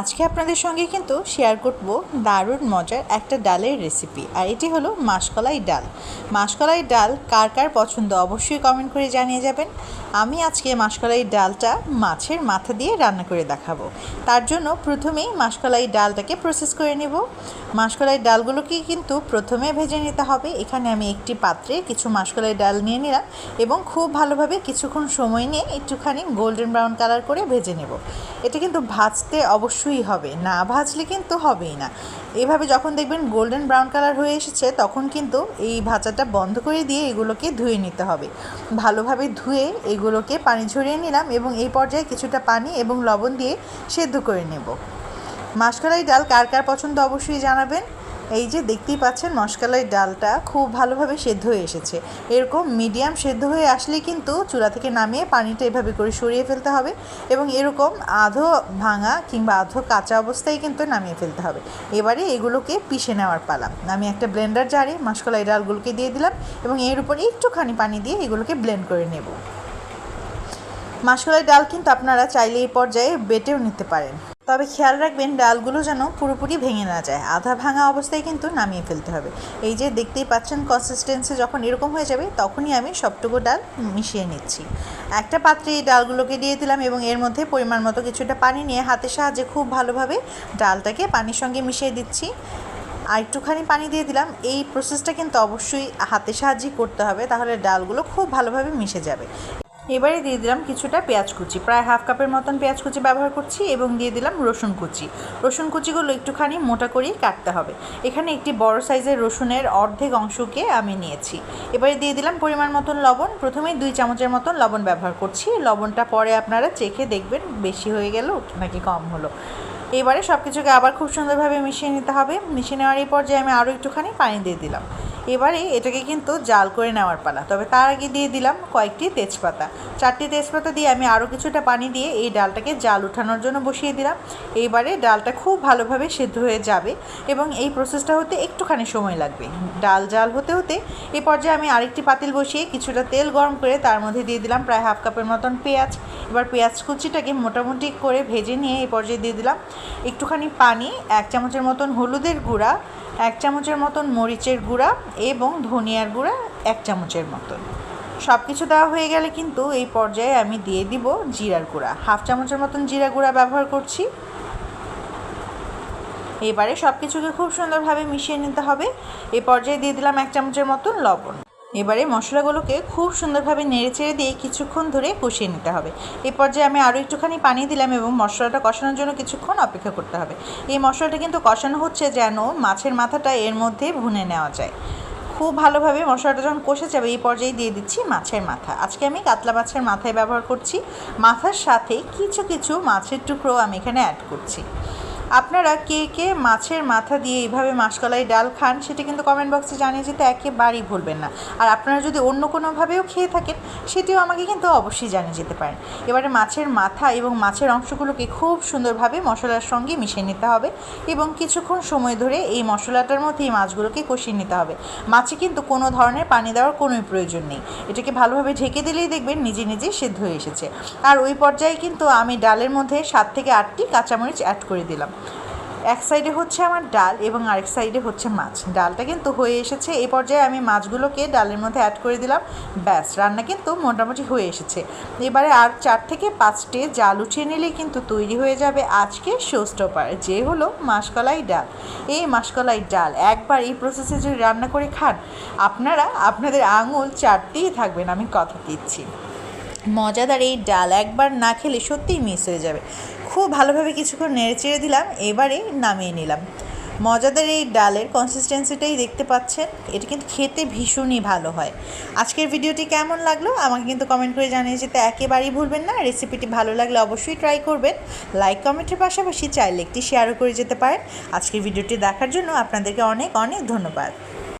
আজকে আপনাদের সঙ্গে কিন্তু শেয়ার করব দারুণ মজার একটা ডালের রেসিপি আর এটি হলো মাসকলাই ডাল। মাসকলাই ডাল কার কার পছন্দ অবশ্যই কমেন্ট করে জানিয়ে যাবেন। আমি আজকে মাসকলাই ডালটা মাছের মাথা দিয়ে রান্না করে দেখাবো। তার জন্য প্রথমেই মাসকলাই ডালটাকে প্রসেস করে নেব। মাসকলাই ডালগুলোকে কিন্তু প্রথমে ভেজে নিতে হবে। এখানে আমি একটি পাত্রে কিছু মাসকলাই ডাল নিয়ে নিলাম এবং খুব ভালোভাবে কিছুক্ষণ সময় নিয়ে একটুখানি গোল্ডেন ব্রাউন কালার করে ভেজে নেব। এটা কিন্তু ভাজতে অবশ্যই হবে। না ভাজলে কিন্তু হবেই না। এভাবে যখন দেখবেন গোল্ডেন ব্রাউন কালার হয়ে এসেছে, তখন কিন্তু এই ভাজাটা বন্ধ করে দিয়ে এগুলোকে ধুয়ে নিতে হবে। ভালোভাবে ধুয়ে এগুলোকে পানি ঝরিয়ে নিলাম এবং এই পর্যায়ে কিছুটা পানি এবং লবণ দিয়ে সেদ্ধ করে নেব। মাসকলাই ডাল কার কার পছন্দ অবশ্যই জানাবেন। এই যে দেখতেই পাচ্ছেন, মশকালাই ডালটা খুব ভালোভাবে সেদ্ধ হয়ে এসেছে। এরকম মিডিয়াম সেদ্ধ হয়ে আসলে কিন্তু চুলা থেকে নামিয়ে পানিটা এভাবে করে সরিয়ে ফেলতে হবে এবং এরকম আধো ভাঙা কিংবা আধো কাঁচা অবস্থায় কিন্তু নামিয়ে ফেলতে হবে। এবারে এগুলোকে পিষে নেওয়ার পালা। আমি একটা ব্লেন্ডার জারে মাসকলাই ডালগুলোকে দিয়ে দিলাম এবং এর উপরে একটুখানি পানি দিয়ে এগুলোকে ব্লেন্ড করে নেব। মাসকলাই ডাল কিন্তু আপনারা চাইলে এই পর্যায়ে বেটেও নিতে পারেন। তবে খেয়াল রাখবেন, ডালগুলো যেন পুরোপুরি ভেঙে না যায়। আধা ভাঙা অবস্থায় কিন্তু নামিয়ে ফেলতে হবে। এই যে দেখতেই পাচ্ছেন কনসিস্টেন্সি যখন এরকম হয়ে যাবে, তখনই আমি সবটুকু ডাল মিশিয়ে নিচ্ছি। একটা পাত্রে এই ডালগুলোকে দিয়ে দিলাম এবং এর মধ্যে পরিমাণ মতো কিছুটা পানি নিয়ে হাতের সাহায্যে খুব ভালোভাবে ডালটাকে পানির সঙ্গে মিশিয়ে দিচ্ছি। আর একটুখানি পানি দিয়ে দিলাম। এই প্রসেসটা কিন্তু অবশ্যই হাতের সাহায্যেই করতে হবে, তাহলে ডালগুলো খুব ভালোভাবে মিশে যাবে। এবারে দিয়ে দিলাম কিছুটা পেঁয়াজ কুচি। প্রায় হাফ কাপের মতন পেঁয়াজ কুচি ব্যবহার করছি এবং দিয়ে দিলাম রসুন কুচি। রসুন কুচিগুলো একটুখানি মোটা করেই কাটতে হবে। এখানে একটি বড় সাইজের রসুনের অর্ধেক অংশকে আমি নিয়েছি। এবারে দিয়ে দিলাম পরিমাণ মতন লবণ। প্রথমেই দুই চামচের মতন লবণ ব্যবহার করছি। লবণটা পরে আপনারা চেখে দেখবেন বেশি হয়ে গেল নাকি কম হলো। এবারে সব কিছুকে আবার খুব সুন্দরভাবে মিশিয়ে নিতে হবে। মিশিয়ে নেওয়ার এই পর্যায়ে আমি আরও একটুখানি পানি দিয়ে দিলাম। এবারে এটাকে কিন্তু জাল করে নেওয়ার পালা। তবে তার আগে দিয়ে দিলাম কয়েকটি তেজপাতা। চারটি তেজপাতা দিয়ে আমি আরও কিছুটা পানি দিয়ে এই ডালটাকে জাল উঠানোর জন্য বসিয়ে দিলাম। এইবারে ডালটা খুব ভালোভাবে সেদ্ধ হয়ে যাবে এবং এই প্রসেসটা হতে একটুখানি সময় লাগবে। ডাল জাল হতে হতে এই পর্যায়ে আমি আরেকটি পাতিল বসিয়ে কিছুটা তেল গরম করে তার মধ্যে দিয়ে দিলাম প্রায় হাফ কাপের মতন পেঁয়াজ। এবার পেঁয়াজ কুচিটাকে মোটামুটি করে ভেজে নিয়ে এই পর্যায়ে দিয়ে দিলাম। একটুখানি পানি, এক চামচের মতন হলুদের গুঁড়া, এক চামচের মতন মরিচের গুঁড়া এবং ধনিয়ার গুঁড়া এক চামচের মতন। সব কিছু দেওয়া হয়ে গেলে কিন্তু এই পর্যায়ে আমি দিয়ে দিব জিরার গুঁড়া। হাফ চামচের মতন জিরা গুঁড়া ব্যবহার করছি। এবারে সব কিছুকে খুব সুন্দরভাবে মিশিয়ে নিতে হবে। এই পর্যায়ে দিয়ে দিলাম এক চামচের মতন লবণ। এবারে মশলাগুলোকে খুব সুন্দরভাবে নেড়ে চেড়ে দিয়ে কিছুক্ষণ ধরে কষিয়ে নিতে হবে। এই পর্যায়ে আমি আরও একটুখানি পানি দিলাম এবং মশলাটা কষানোর জন্য কিছুক্ষণ অপেক্ষা করতে হবে। এই মশলাটা কিন্তু কষানো হচ্ছে যেন মাছের মাথাটা এর মধ্যে ভুনে নেওয়া যায়। খুব ভালোভাবে মশলাটা যখন কষে যাবে এই পর্যায়ে দিয়ে দিচ্ছি মাছের মাথা। আজকে আমি কাতলা মাছের মাথায় ব্যবহার করছি। মাথার সাথে কিছু কিছু মাছের টুকরো আমি এখানে অ্যাড করছি। আপনারা কে কে মাছের মাথা দিয়ে এইভাবে মাসকলাই ডাল খান সেটা কিন্তু কমেন্ট বক্সে জানিয়ে যেতে একেবারেই ভুলবেন না। আর আপনারা যদি অন্য কোনোভাবেও খেয়ে থাকেন, সেটিও আমাকে কিন্তু অবশ্যই জানিয়ে যেতে পারেন। এবারে মাছের মাথা এবং মাছের অংশগুলোকে খুব সুন্দরভাবে মশলার সঙ্গে মিশিয়ে নিতে হবে এবং কিছুক্ষণ সময় ধরে এই মশলাটার মধ্যে এই মাছগুলোকে কষিয়ে নিতে হবে। মাছে কিন্তু কোনো ধরনের পানি দেওয়ার কোনোই প্রয়োজন নেই। এটাকে ভালোভাবে ঢেকে দিলেই দেখবেন নিজে নিজে সেদ্ধ হয়ে এসেছে। আর ওই পর্যায়ে কিন্তু আমি ডালের মধ্যে সাত থেকে আটটি কাঁচামরিচ অ্যাড করে দিলাম। এক সাইডে হচ্ছে আমার ডাল এবং আরেক সাইডে হচ্ছে মাছ। ডালটা কিন্তু হয়ে এসেছে। এই পর্যায়ে আমি মাছগুলোকে ডালের মধ্যে অ্যাড করে দিলাম। ব্যাস, রান্না কিন্তু মোটামুটি হয়ে এসেছে। এবারে আর চার থেকে পাঁচটে জাল উঠিয়ে নিলেই কিন্তু তৈরি হয়ে যাবে আজকে শোস্টপার যে হলো মাসকলাই ডাল। এই মাসকলাই ডাল একবার এই প্রসেসে যদি রান্না করে খান, আপনারা, আপনাদের আঙুল চারতেই থাকবেন, আমি কথা দিচ্ছি। মজাদার এই ডাল একবার না খেলে সত্যিই মিস হয়ে যাবে। খুব ভালোভাবে কিছুক্ষণ নেড়ে চেড়ে দিলাম, এবারে নামিয়ে নিলাম। মজাদার এই ডালের কনসিস্টেন্সিটাই দেখতে পাচ্ছেন, এটা কিন্তু খেতে ভীষণই ভালো হয়। আজকের ভিডিওটি কেমন লাগল? আমাকে কিন্তু কমেন্ট করে জানিয়ে যেতে একেবারেই ভুলবেন না। রেসিপিটি ভালো লাগলে অবশ্যই ট্রাই করবেন। লাইক কমেন্টের পাশাপাশি চাইলে একটি শেয়ারও করে যেতে পারেন। আজকের ভিডিওটি দেখার জন্য আপনাদেরকে অনেক অনেক ধন্যবাদ।